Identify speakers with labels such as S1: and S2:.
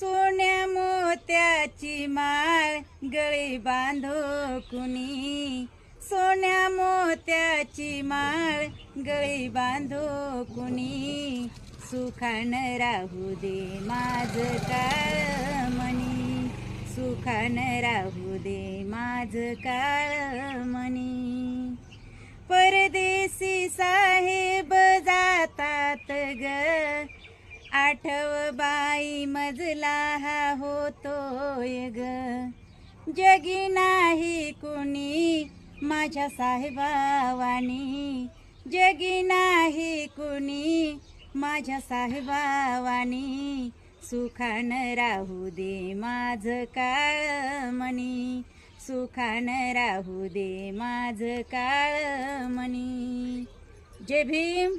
S1: सोन्या मोत्याची माळ गळी बांधो कुणी. सोन्या मोत्याची माळ गळी बांधो कुणी. सुखान राहू दे माझ काळ मनी सुखान राहू दे माझ काळ मनी आठव बाई मजला हा होतोय ग. जगी नाही कुणी माझ्या साहेबावानी. जगी नाही कुणी माझ्या साहेबावानी. सुखान राहू दे माझ काळ मनी सुखान राहू दे माझ काळ मनी जय भीम.